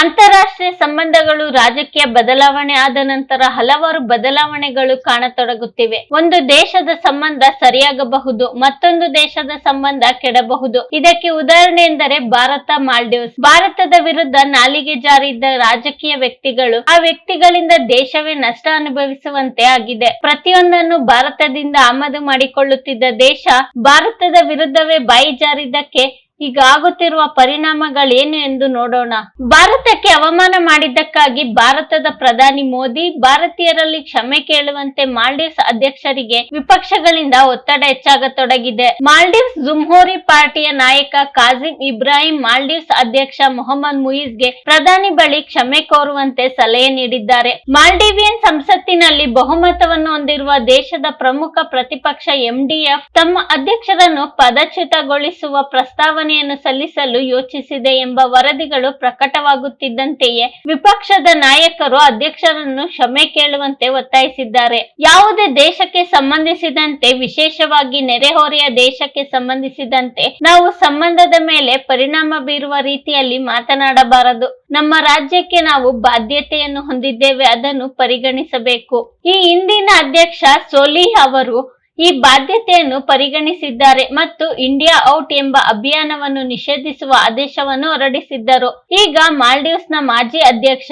ಅಂತಾರಾಷ್ಟ್ರೀಯ ಸಂಬಂಧಗಳು ರಾಜಕೀಯ ಬದಲಾವಣೆ ಆದ ನಂತರ ಹಲವಾರು ಬದಲಾವಣೆಗಳು ಕಾಣತೊಡಗುತ್ತಿವೆ. ಒಂದು ದೇಶದ ಸಂಬಂಧ ಸರಿಯಾಗಬಹುದು, ಮತ್ತೊಂದು ದೇಶದ ಸಂಬಂಧ ಕೆಡಬಹುದು. ಇದಕ್ಕೆ ಉದಾಹರಣೆ ಎಂದರೆ ಭಾರತ, ಮಾಲ್ಡೀವ್ಸ್. ಭಾರತದ ವಿರುದ್ಧ ನಾಲಿಗೆ ಜಾರಿದ್ದ ರಾಜಕೀಯ ವ್ಯಕ್ತಿಗಳು ಆ ವ್ಯಕ್ತಿಗಳಿಂದ ದೇಶವೇ ನಷ್ಟ ಅನುಭವಿಸುವಂತೆ ಆಗಿದೆ. ಪ್ರತಿಯೊಂದನ್ನು ಭಾರತದಿಂದ ಆಮದು ಮಾಡಿಕೊಳ್ಳುತ್ತಿದ್ದ ದೇಶ ಭಾರತದ ವಿರುದ್ಧವೇ ಬಾಯಿ ಜಾರಿದ್ದಕ್ಕೆ ಈಗ ಆಗುತ್ತಿರುವ ಪರಿಣಾಮಗಳೇನು ಎಂದು ನೋಡೋಣ. ಭಾರತಕ್ಕೆ ಅವಮಾನ ಮಾಡಿದ್ದಕ್ಕಾಗಿ ಭಾರತದ ಪ್ರಧಾನಿ ಮೋದಿ, ಭಾರತೀಯರಲ್ಲಿ ಕ್ಷಮೆ ಕೇಳುವಂತೆ ಮಾಲ್ಡೀವ್ಸ್ ಅಧ್ಯಕ್ಷರಿಗೆ ವಿಪಕ್ಷಗಳಿಂದ ಒತ್ತಡ ಹೆಚ್ಚಾಗತೊಡಗಿದೆ. ಮಾಲ್ಡೀವ್ಸ್ ಜುಮ್ಹೋರಿ ಪಾರ್ಟಿಯ ನಾಯಕ ಕಾಜಿಂ ಇಬ್ರಾಹಿಂ ಮಾಲ್ಡೀವ್ಸ್ ಅಧ್ಯಕ್ಷ ಮೊಹಮ್ಮದ್ ಮುಯಿಸ್ಗೆ ಪ್ರಧಾನಿ ಬಳಿ ಕ್ಷಮೆ ಕೋರುವಂತೆ ಸಲಹೆ ನೀಡಿದ್ದಾರೆ. ಮಾಲ್ಡೀವಿಯನ್ ಸಂಸತ್ತಿನಲ್ಲಿ ಬಹುಮತವನ್ನು ಹೊಂದಿರುವ ದೇಶದ ಪ್ರಮುಖ ಪ್ರತಿಪಕ್ಷ ಎಂಡಿಎಫ್ ತಮ್ಮ ಅಧ್ಯಕ್ಷರನ್ನು ಪದಚ್ಯುತಗೊಳಿಸುವ ಪ್ರಸ್ತಾವನೆಯನ್ನು ಸಲ್ಲಿಸಲು ಯೋಚಿಸಿದೆ ಎಂಬ ವರದಿಗಳು ಪ್ರಕಟವಾಗುತ್ತಿದ್ದಂತೆಯೇ ವಿಪಕ್ಷದ ನಾಯಕರು ಅಧ್ಯಕ್ಷರನ್ನು ಕ್ಷಮೆ ಕೇಳುವಂತೆ ಒತ್ತಾಯಿಸಿದ್ದಾರೆ. ಯಾವುದೇ ದೇಶಕ್ಕೆ ಸಂಬಂಧಿಸಿದಂತೆ, ವಿಶೇಷವಾಗಿ ನೆರೆಹೊರೆಯ ದೇಶಕ್ಕೆ ಸಂಬಂಧಿಸಿದಂತೆ ನಾವು ಸಂಬಂಧದ ಮೇಲೆ ಪರಿಣಾಮ ಬೀರುವ ರೀತಿಯಲ್ಲಿ ಮಾತನಾಡಬಾರದು. ನಮ್ಮ ರಾಜ್ಯಕ್ಕೆ ನಾವು ಬಾಧ್ಯತೆಯನ್ನು ಹೊಂದಿದ್ದೇವೆ, ಅದನ್ನು ಪರಿಗಣಿಸಬೇಕು. ಈ ಹಿಂದಿನ ಅಧ್ಯಕ್ಷ ಸೋಲಿಹ್ ಅವರು ಈ ಬಾಧ್ಯತೆಯನ್ನು ಪರಿಗಣಿಸಿದ್ದಾರೆ ಮತ್ತು ಇಂಡಿಯಾ ಔಟ್ ಎಂಬ ಅಭಿಯಾನವನ್ನು ನಿಷೇಧಿಸುವ ಆದೇಶವನ್ನು ಹೊರಡಿಸಿದ್ದರು. ಈಗ ಮಾಲ್ಡೀವ್ಸ್ನ ಮಾಜಿ ಅಧ್ಯಕ್ಷ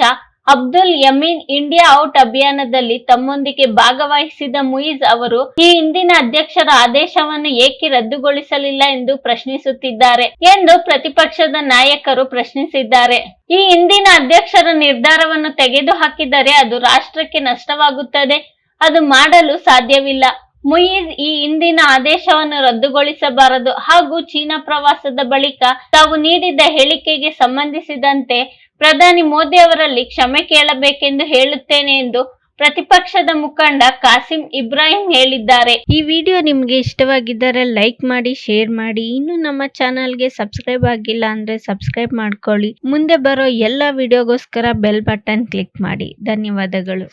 ಅಬ್ದುಲ್ ಯಮೀನ್ ಇಂಡಿಯಾ ಔಟ್ ಅಭಿಯಾನದಲ್ಲಿ ತಮ್ಮೊಂದಿಗೆ ಭಾಗವಹಿಸಿದ ಮುಯಿಜ್ ಅವರು ಈ ಹಿಂದಿನ ಅಧ್ಯಕ್ಷರ ಆದೇಶವನ್ನು ಏಕೆ ರದ್ದುಗೊಳಿಸಲಿಲ್ಲ ಎಂದು ಪ್ರಶ್ನಿಸುತ್ತಿದ್ದಾರೆ ಎಂದು ಪ್ರತಿಪಕ್ಷದ ನಾಯಕರು ಪ್ರಶ್ನಿಸಿದ್ದಾರೆ. ಈ ಹಿಂದಿನ ಅಧ್ಯಕ್ಷರ ನಿರ್ಧಾರವನ್ನು ತೆಗೆದುಹಾಕಿದರೆ ಅದು ರಾಷ್ಟ್ರಕ್ಕೆ ನಷ್ಟವಾಗುತ್ತದೆ. ಅದು ಮಾಡಲು ಸಾಧ್ಯವಿಲ್ಲ. ಮುಯಿಜ್ ಈ ಹಿಂದಿನ ಆದೇಶವನ್ನು ರದ್ದುಗೊಳಿಸಬಾರದು. ಹಾಗೂ ಚೀನಾ ಪ್ರವಾಸದ ಬಳಿಕ ತಾವು ನೀಡಿದ್ದ ಹೇಳಿಕೆಗೆ ಸಂಬಂಧಿಸಿದಂತೆ ಪ್ರಧಾನಿ ಮೋದಿ ಅವರಲ್ಲಿ ಕ್ಷಮೆ ಕೇಳಬೇಕೆಂದು ಹೇಳುತ್ತೇನೆ ಎಂದು ಪ್ರತಿಪಕ್ಷದ ಮುಖಂಡ ಕಾಸಿಂ ಇಬ್ರಾಹಿಂ ಹೇಳಿದ್ದಾರೆ. ಈ ವಿಡಿಯೋ ನಿಮಗೆ ಇಷ್ಟವಾಗಿದ್ದರೆ ಲೈಕ್ ಮಾಡಿ, ಶೇರ್ ಮಾಡಿ. ಇನ್ನು ನಮ್ಮ ಚಾನಲ್ಗೆ ಸಬ್ಸ್ಕ್ರೈಬ್ ಆಗಿಲ್ಲ ಅಂದ್ರೆ ಸಬ್ಸ್ಕ್ರೈಬ್ ಮಾಡ್ಕೊಳ್ಳಿ. ಮುಂದೆ ಬರೋ ಎಲ್ಲ ವಿಡಿಯೋಗೋಸ್ಕರ ಬೆಲ್ ಬಟನ್ ಕ್ಲಿಕ್ ಮಾಡಿ. ಧನ್ಯವಾದಗಳು.